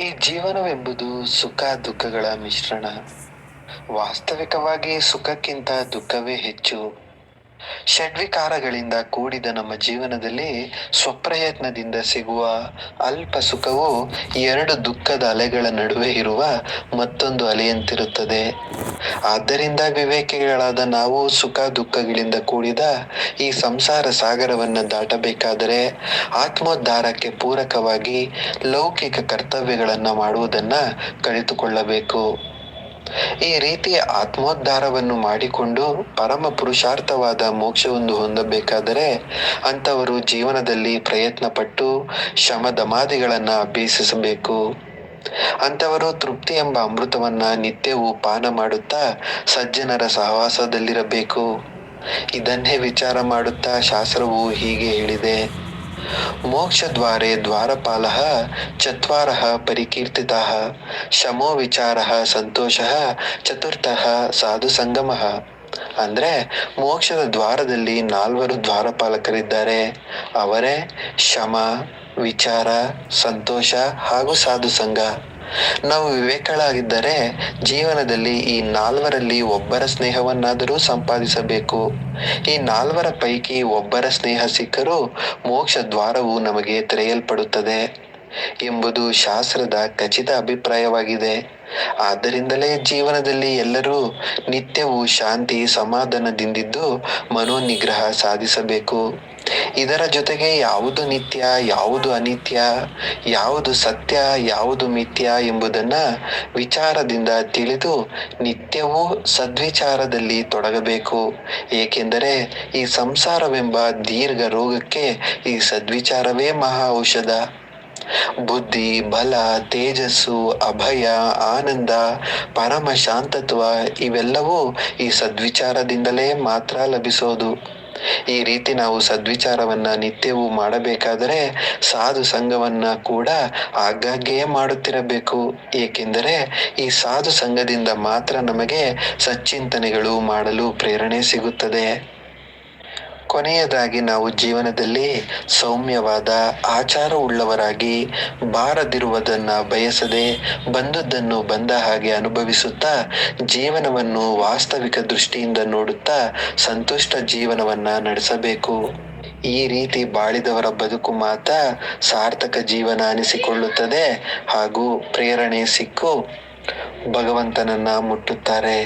ಈ ಜೀವನವೆಂಬುದು ಸುಖ ದುಃಖಗಳ ಮಿಶ್ರಣ. ವಾಸ್ತವಿಕವಾಗಿ ಸುಖಕ್ಕಿಂತ ದುಃಖವೇ ಹೆಚ್ಚು. ಷಡ್ವಿಕಾರಗಳಿಂದ ಕೂಡಿದ ನಮ್ಮ ಜೀವನದಲ್ಲಿ ಸ್ವಪ್ರಯತ್ನದಿಂದ ಸಿಗುವ ಅಲ್ಪ ಸುಖವು ಎರಡು ದುಃಖದ ಅಲೆಗಳ ನಡುವೆ ಇರುವ ಮತ್ತೊಂದು ಅಲೆಯಂತಿರುತ್ತದೆ. ಆದ್ದರಿಂದ ವಿವೇಕಿಗಳಾದ ನಾವು ಸುಖ ದುಃಖಗಳಿಂದ ಕೂಡಿದ ಈ ಸಂಸಾರ ಸಾಗರವನ್ನು ದಾಟಬೇಕಾದರೆ ಆತ್ಮೋದ್ಧಾರಕ್ಕೆ ಪೂರಕವಾಗಿ ಲೌಕಿಕ ಕರ್ತವ್ಯಗಳನ್ನು ಮಾಡುವುದನ್ನು ಕಲಿತುಕೊಳ್ಳಬೇಕು ಈ ರೀತಿಯ ಆತ್ಮೋದ್ಧಾರವನ್ನು ಮಾಡಿಕೊಂಡು ಪರಮ ಪುರುಷಾರ್ಥವಾದ ಮೋಕ್ಷವನ್ನು ಹೊಂದಬೇಕಾದರೆ ಅಂಥವರು ಜೀವನದಲ್ಲಿ ಪ್ರಯತ್ನ ಪಟ್ಟು ಶಮದಮಾದಿಗಳನ್ನ ಅಭ್ಯಸಿಸಬೇಕು. ಅಂಥವರು ತೃಪ್ತಿ ಎಂಬ ಅಮೃತವನ್ನ ನಿತ್ಯವೂ ಪಾನ ಮಾಡುತ್ತಾ ಸಜ್ಜನರ ಸಹವಾಸದಲ್ಲಿರಬೇಕು. ಇದನ್ನೇ ವಿಚಾರ ಮಾಡುತ್ತಾ ಶಾಸ್ತ್ರವು ಹೀಗೆ ಹೇಳಿದೆ. ದ್ವಾರಪಾಲಃ ಚತ್ವಾರ ಪರಿಕೀರ್ತಿತಃ ಶಮೋ ವಿಚಾರ ಸಂತೋಷ ಚತುರ್ಥಃ ಸಾಧು ಸಂಗಮ. ಅಂದ್ರೆ ಮೋಕ್ಷದ ದ್ವಾರದಲ್ಲಿ ನಾಲ್ವರು ದ್ವಾರಪಾಲಕರಿದ್ದಾರೆ. ಅವರೇ ಶಮ, ವಿಚಾರ, ಸಂತೋಷ ಹಾಗೂ ಸಾಧು ಸಂಘ. ನಾವು ವಿವೇಕಳಾಗಿದ್ದರೆ ಜೀವನದಲ್ಲಿ ಈ ನಾಲ್ವರಲ್ಲಿ ಒಬ್ಬರ ಸ್ನೇಹವನ್ನಾದರೂ ಸಂಪಾದಿಸಬೇಕು. ಈ ನಾಲ್ವರ ಪೈಕಿ ಒಬ್ಬರ ಸ್ನೇಹ ಸಿಕ್ಕರೂ ಮೋಕ್ಷ ದ್ವಾರವು ನಮಗೆ ತೆರೆಯಲ್ಪಡುತ್ತದೆ ಎಂಬುದು ಶಾಸ್ತ್ರದ ಖಚಿತ ಅಭಿಪ್ರಾಯವಾಗಿದೆ. ಆದ್ದರಿಂದಲೇ ಜೀವನದಲ್ಲಿ ಎಲ್ಲರೂ ನಿತ್ಯವೂ ಶಾಂತಿ ಸಮಾಧಾನದಿಂದಿದ್ದು ಮನೋನಿಗ್ರಹ ಸಾಧಿಸಬೇಕು. ಇದರ ಜೊತೆಗೆ ಯಾವುದು ನಿತ್ಯ, ಯಾವುದು ಅನಿತ್ಯ, ಯಾವುದು ಸತ್ಯ, ಯಾವುದು ಮಿಥ್ಯ ಎಂಬುದನ್ನ ವಿಚಾರದಿಂದ ತಿಳಿದು ನಿತ್ಯವೂ ಸದ್ವಿಚಾರದಲ್ಲಿ ತೊಡಗಬೇಕು. ಏಕೆಂದರೆ ಈ ಸಂಸಾರವೆಂಬ ದೀರ್ಘ ರೋಗಕ್ಕೆ ಈ ಸದ್ವಿಚಾರವೇ ಮಹಾ ಔಷಧ. ಬುದ್ಧಿ, ಬಲ, ತೇಜಸ್ಸು, ಅಭಯ, ಆನಂದ, ಪರಮ ಶಾಂತತ್ವ ಇವೆಲ್ಲವೂ ಈ ಸದ್ವಿಚಾರದಿಂದಲೇ ಮಾತ್ರ ಲಭಿಸೋದು. ಈ ರೀತಿ ನಾವು ಸದ್ವಿಚಾರವನ್ನು ನಿತ್ಯವೂ ಮಾಡಬೇಕಾದರೆ ಸಾಧು ಸಂಘವನ್ನ ಕೂಡ ಆಗಾಗ್ಗೆ ಮಾಡುತ್ತಿರಬೇಕು. ಏಕೆಂದರೆ ಈ ಸಾಧು ಸಂಘದಿಂದ ಮಾತ್ರ ನಮಗೆ ಸಚ್ಚಿಂತನೆಗಳು ಮಾಡಲು ಪ್ರೇರಣೆ ಸಿಗುತ್ತದೆ. ಕೊನೆಯದಾಗಿ ನಾವು ಜೀವನದಲ್ಲಿ ಸೌಮ್ಯವಾದ, ಆಚಾರವುಳ್ಳವರಾಗಿ ಬಾರದಿರುವುದನ್ನು ಬಯಸದೆ ಬಂದದ್ದನ್ನು ಬಂದ ಹಾಗೆ ಅನುಭವಿಸುತ್ತಾ ಜೀವನವನ್ನು ವಾಸ್ತವಿಕ ದೃಷ್ಟಿಯಿಂದ ನೋಡುತ್ತಾ ಸಂತುಷ್ಟ ಜೀವನವನ್ನು ನಡೆಸಬೇಕು. ಈ ರೀತಿ ಬಾಳಿದವರ ಬದುಕು ಮಾತ್ರ ಸಾರ್ಥಕ ಜೀವನ ಅನಿಸಿಕೊಳ್ಳುತ್ತದೆ ಹಾಗೂ ಪ್ರೇರಣೆ ಸಿಕ್ಕು ಭಗವಂತನನ್ನ ಮುಟ್ಟುತ್ತಾರೆ.